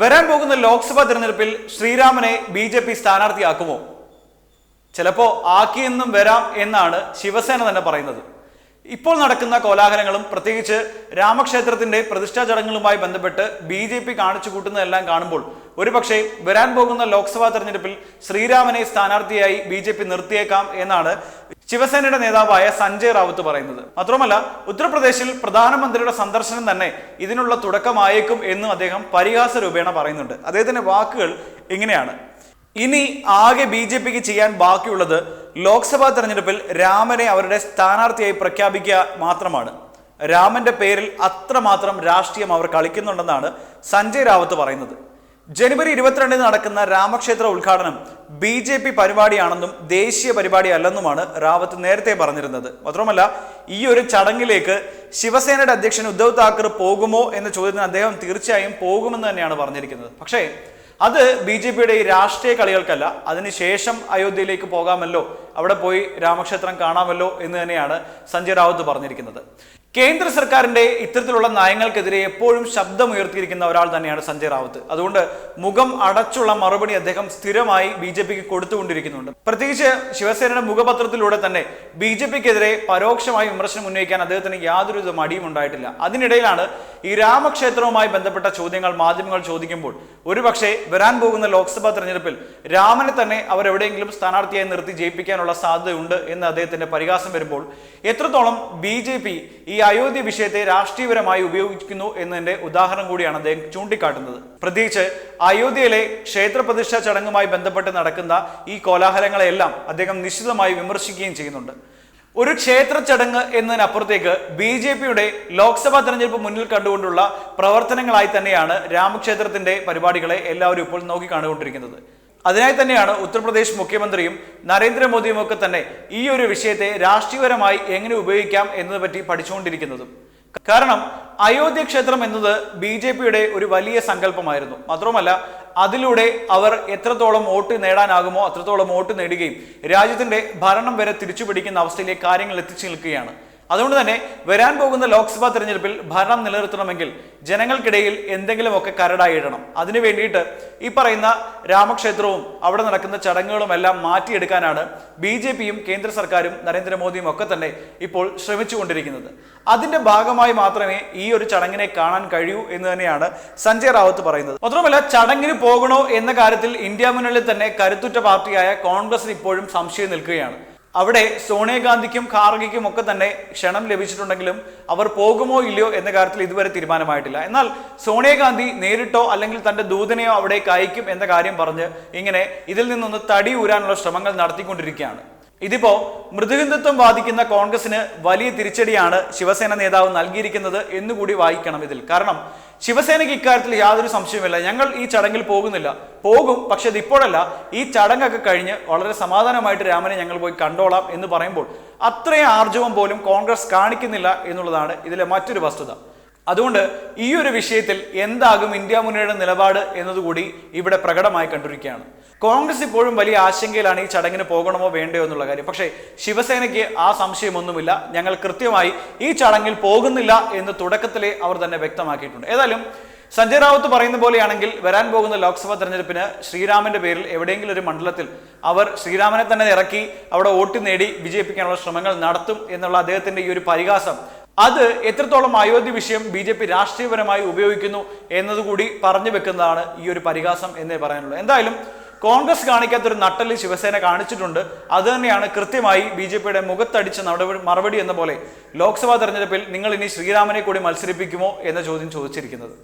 വരാൻ പോകുന്ന ലോക്സഭാ തെരഞ്ഞെടുപ്പിൽ ശ്രീരാമനെ ബി ജെ പി സ്ഥാനാർത്ഥിയാക്കുമോ? ചിലപ്പോ ആക്കിയെന്നും വരാം എന്നാണ് ശിവസേന തന്നെ പറയുന്നത്. ഇപ്പോൾ നടക്കുന്ന കോലാഹലങ്ങളും പ്രത്യേകിച്ച് രാമക്ഷേത്രത്തിന്റെ പ്രതിഷ്ഠാ ചടങ്ങുകളുമായി ബന്ധപ്പെട്ട് ബി ജെ പി കാണിച്ചു കൂട്ടുന്നതെല്ലാം കാണുമ്പോൾ ഒരുപക്ഷെ വരാൻ പോകുന്ന ലോക്സഭാ തെരഞ്ഞെടുപ്പിൽ ശ്രീരാമനെ സ്ഥാനാർത്ഥിയായി ബി നിർത്തിയേക്കാം എന്നാണ് ശിവസേനയുടെ നേതാവായ സഞ്ജയ് റാവത്ത് പറയുന്നത്. മാത്രമല്ല ഉത്തർപ്രദേശിൽ പ്രധാനമന്ത്രിയുടെ സന്ദർശനം തന്നെ ഇതിനുള്ള തുടക്കമായേക്കും എന്നും അദ്ദേഹം പരിഹാസ രൂപേണ പറയുന്നുണ്ട്. അദ്ദേഹത്തിന്റെ വാക്കുകൾ ഇങ്ങനെയാണ്. ഇനി ആകെ ബി ജെ പിക്ക് ചെയ്യാൻ ബാക്കിയുള്ളത് ലോക്സഭാ തെരഞ്ഞെടുപ്പിൽ രാമനെ അവരുടെ സ്ഥാനാർത്ഥിയായി പ്രഖ്യാപിക്കുക മാത്രമാണ്. രാമന്റെ പേരിൽ അത്രമാത്രം രാഷ്ട്രീയം അവർ കളിക്കുന്നുണ്ടെന്നാണ് സഞ്ജയ് റാവത്ത് പറയുന്നത്. ജനുവരി ഇരുപത്തിരണ്ടിന് നടക്കുന്ന രാമക്ഷേത്ര ഉദ്ഘാടനം ബി ജെ പി പരിപാടിയാണെന്നും ദേശീയ പരിപാടിയല്ലെന്നുമാണ് റാവത്ത് നേരത്തെ പറഞ്ഞിരുന്നത്. മാത്രമല്ല ഈ ഒരു ചടങ്ങിലേക്ക് ശിവസേനയുടെ അധ്യക്ഷൻ ഉദ്ധവ് താക്കറെ പോകുമോ എന്ന ചോദ്യത്തിന് അദ്ദേഹം തീർച്ചയായും പോകുമെന്ന് തന്നെയാണ് പറഞ്ഞിരിക്കുന്നത്. പക്ഷേ അത് ബി ജെ പിയുടെ ഈ രാഷ്ട്രീയ കളികൾക്കല്ല അതിനുശേഷം അയോധ്യയിലേക്ക് പോകാമല്ലോ അവിടെ പോയി രാമക്ഷേത്രം കാണാമല്ലോ എന്ന് തന്നെയാണ് സഞ്ജയ് റാവത്ത് പറഞ്ഞിരിക്കുന്നത്. കേന്ദ്ര സർക്കാരിന്റെ ഇത്തരത്തിലുള്ള നയങ്ങൾക്കെതിരെ എപ്പോഴും ശബ്ദമുയർത്തിയിരിക്കുന്ന ഒരാൾ തന്നെയാണ് സഞ്ജയ് റാവത്ത്. അതുകൊണ്ട് മുഖം അടച്ചുള്ള മറുപടി അദ്ദേഹം സ്ഥിരമായി ബി ജെ പിക്ക് കൊടുത്തുകൊണ്ടിരിക്കുന്നുണ്ട്. പ്രത്യേകിച്ച് ശിവസേനയുടെ മുഖപത്രത്തിലൂടെ തന്നെ ബി ജെ പിക്കെതിരെ പരോക്ഷമായി വിമർശനം ഉന്നയിക്കാൻ അദ്ദേഹത്തിന് യാതൊരു മടിയും ഉണ്ടായിട്ടില്ല. അതിനിടയിലാണ് ഈ രാമക്ഷേത്രവുമായി ബന്ധപ്പെട്ട ചോദ്യങ്ങൾ മാധ്യമങ്ങൾ ചോദിക്കുമ്പോൾ ഒരുപക്ഷെ വരാൻ പോകുന്ന ലോക്സഭാ തെരഞ്ഞെടുപ്പിൽ രാമനെ തന്നെ അവരെവിടെയെങ്കിലും സ്ഥാനാർത്ഥിയായി നിർത്തി ജയിപ്പിക്കാനുള്ള സാധ്യതയുണ്ട് എന്ന് അദ്ദേഹത്തിന്റെ പരിഹാസം വരുമ്പോൾ എത്രത്തോളം ബി ജെ പി ഈ അയോധ്യ വിഷയത്തെ രാഷ്ട്രീയപരമായി ഉപയോഗിക്കുന്നു എന്നതിന്റെ ഉദാഹരണം കൂടിയാണ് അദ്ദേഹം ചൂണ്ടിക്കാട്ടുന്നത്. പ്രത്യേകിച്ച് അയോധ്യയിലെ ക്ഷേത്രപ്രതിഷ്ഠാ ചടങ്ങുമായി ബന്ധപ്പെട്ട് നടക്കുന്ന ഈ കോലാഹലങ്ങളെല്ലാം അദ്ദേഹം നിശ്ചിതമായി വിമർശിക്കുകയും ചെയ്യുന്നുണ്ട്. ഒരു ക്ഷേത്ര ചടങ്ങ് എന്നതിനപ്പുറത്തേക്ക് ബി ജെ പിയുടെ ലോക്സഭാ തെരഞ്ഞെടുപ്പ് മുന്നിൽ കണ്ടുകൊണ്ടുള്ള പ്രവർത്തനങ്ങളായി തന്നെയാണ് രാമക്ഷേത്രത്തിന്റെ പരിപാടികളെ എല്ലാവരും ഇപ്പോൾ നോക്കിക്കാണുകൊണ്ടിരിക്കുന്നത്. അതിനായി തന്നെയാണ് ഉത്തർപ്രദേശ് മുഖ്യമന്ത്രിയും നരേന്ദ്രമോദിയും ഒക്കെ തന്നെ ഈ ഒരു വിഷയത്തെ രാഷ്ട്രീയപരമായി എങ്ങനെ ഉപയോഗിക്കാം എന്നതിനെ പറ്റി പഠിച്ചുകൊണ്ടിരിക്കുന്നതും. കാരണം അയോധ്യ ക്ഷേത്രം എന്നത് ബി ജെ പിയുടെ ഒരു വലിയ സങ്കല്പമായിരുന്നു. മാത്രമല്ല അതിലൂടെ അവർ എത്രത്തോളം വോട്ട് നേടാനാകുമോ അത്രത്തോളം വോട്ട് നേടുകയും രാജ്യത്തിന്റെ ഭരണം വരെ തിരിച്ചുപിടിക്കുന്ന അവസ്ഥയിലേക്ക് കാര്യങ്ങൾ എത്തിച്ചു നിൽക്കുകയാണ്. അതുകൊണ്ട് തന്നെ വരാൻ പോകുന്ന ലോക്സഭാ തെരഞ്ഞെടുപ്പിൽ ഭരണം നിലനിർത്തണമെങ്കിൽ ജനങ്ങൾക്കിടയിൽ എന്തെങ്കിലുമൊക്കെ കരടായി ഇടണം അതിനു വേണ്ടിയിട്ട് ഈ പറയുന്ന രാമക്ഷേത്രവും അവിടെ നടക്കുന്ന ചടങ്ങുകളും എല്ലാം മാറ്റിയെടുക്കാനാണ് ബി ജെ പിയും കേന്ദ്ര സർക്കാരും നരേന്ദ്രമോദിയും ഒക്കെ തന്നെ ഇപ്പോൾ ശ്രമിച്ചുകൊണ്ടിരിക്കുന്നത്. അതിന്റെ ഭാഗമായി മാത്രമേ ഈ ഒരു ചടങ്ങിനെ കാണാൻ കഴിയൂ എന്ന് തന്നെയാണ് സഞ്ജയ് റാവത്ത് പറയുന്നത്. മാത്രമല്ല ചടങ്ങിന് പോകണോ എന്ന കാര്യത്തിൽ ഇന്ത്യ മുന്നണിയിൽ തന്നെ കരുത്തുറ്റ പാർട്ടിയായ കോൺഗ്രസിന് ഇപ്പോഴും സംശയം നിൽക്കുകയാണ്. അവിടെ സോണിയാഗാന്ധിക്കും ഖാർഗയ്ക്കും ഒക്കെ തന്നെ ക്ഷണം ലഭിച്ചിട്ടുണ്ടെങ്കിലും അവർ പോകുമോ ഇല്ലയോ എന്ന കാര്യത്തിൽ ഇതുവരെ തീരുമാനമായിട്ടില്ല. എന്നാൽ സോണിയാഗാന്ധി നേരിട്ടോ അല്ലെങ്കിൽ തന്റെ ദൂതനെയോ അവിടേക്ക് അയക്കും എന്ന കാര്യം പറഞ്ഞ് ഇങ്ങനെ ഇതിൽ നിന്നൊന്ന് തടി ഊരാനുള്ള ശ്രമങ്ങൾ നടത്തിക്കൊണ്ടിരിക്കുകയാണ്. ഇതിപ്പോ മൃദുഹിന്ദുത്വം വാദിക്കുന്ന കോൺഗ്രസിന് വലിയ തിരിച്ചടിയാണ് ശിവസേന നേതാവ് നൽകിയിരിക്കുന്നത് എന്നുകൂടി വായിക്കണം ഇതിൽ. കാരണം ശിവസേനയ്ക്ക് ഇക്കാര്യത്തിൽ യാതൊരു സംശയമില്ല ഞങ്ങൾ ഈ ചടങ്ങിൽ പോകുന്നില്ല. പോകും പക്ഷെ ഇത് ഇപ്പോഴല്ല. ഈ ചടങ്ങൊക്കെ കഴിഞ്ഞ് വളരെ സമാധാനമായിട്ട് രാമനെ ഞങ്ങൾ പോയി കണ്ടോളാം എന്ന് പറയുമ്പോൾ അത്രയും ആർജവം പോലും കോൺഗ്രസ് കാണിക്കുന്നില്ല എന്നുള്ളതാണ് ഇതിലെ മറ്റൊരു വസ്തുത. അതുകൊണ്ട് ഈ ഒരു വിഷയത്തിൽ എന്താകും ഇന്ത്യ മുന്നണിയുടെ നിലപാട് എന്നതുകൂടി ഇവിടെ പ്രകടമായി കണ്ടിരിക്കുകയാണ്. കോൺഗ്രസ് ഇപ്പോഴും വലിയ ആശങ്കയിലാണ് ഈ ചടങ്ങിന് പോകണമോ വേണ്ടയോ എന്നുള്ള കാര്യം. പക്ഷേ ശിവസേനയ്ക്ക് ആ സംശയമൊന്നുമില്ല. ഞങ്ങൾ കൃത്യമായി ഈ ചടങ്ങിൽ പോകുന്നില്ല എന്ന് തുടക്കത്തിലെ അവർ തന്നെ വ്യക്തമാക്കിയിട്ടുണ്ട്. ഏതായാലും സഞ്ജയ് റാവത്ത് പറയുന്ന പോലെയാണെങ്കിൽ വരാൻ പോകുന്ന ലോക്സഭാ തെരഞ്ഞെടുപ്പിന് ശ്രീരാമന്റെ പേരിൽ എവിടെയെങ്കിലും ഒരു മണ്ഡലത്തിൽ അവർ ശ്രീരാമനെ തന്നെ ഇറക്കി അവിടെ വോട്ട് നേടി വിജയിപ്പിക്കാനുള്ള ശ്രമങ്ങൾ നടത്തും എന്നുള്ള അദ്ദേഹത്തിന്റെ ഈ ഒരു പരിഹാസം അത് എത്രത്തോളം അയോധ്യ വിഷയം ബി ജെ പി രാഷ്ട്രീയപരമായി ഉപയോഗിക്കുന്നു എന്നതുകൂടി പറഞ്ഞു വെക്കുന്നതാണ് ഈ ഒരു പരിഹാസം എന്നേ പറയാനുള്ളൂ. എന്തായാലും കോൺഗ്രസ് കാണിക്കാത്തൊരു നട്ടൽ ശിവസേന കാണിച്ചിട്ടുണ്ട്. അത് തന്നെയാണ് കൃത്യമായി ബി ജെ പിയുടെ മുഖത്തടിച്ച മറുപടി എന്ന പോലെ ലോക്സഭാ തെരഞ്ഞെടുപ്പിൽ നിങ്ങൾ ഇനി ശ്രീരാമനെ കൂടി മത്സരിപ്പിക്കുമോ എന്ന ചോദ്യം ചോദിച്ചിരിക്കുന്നത്.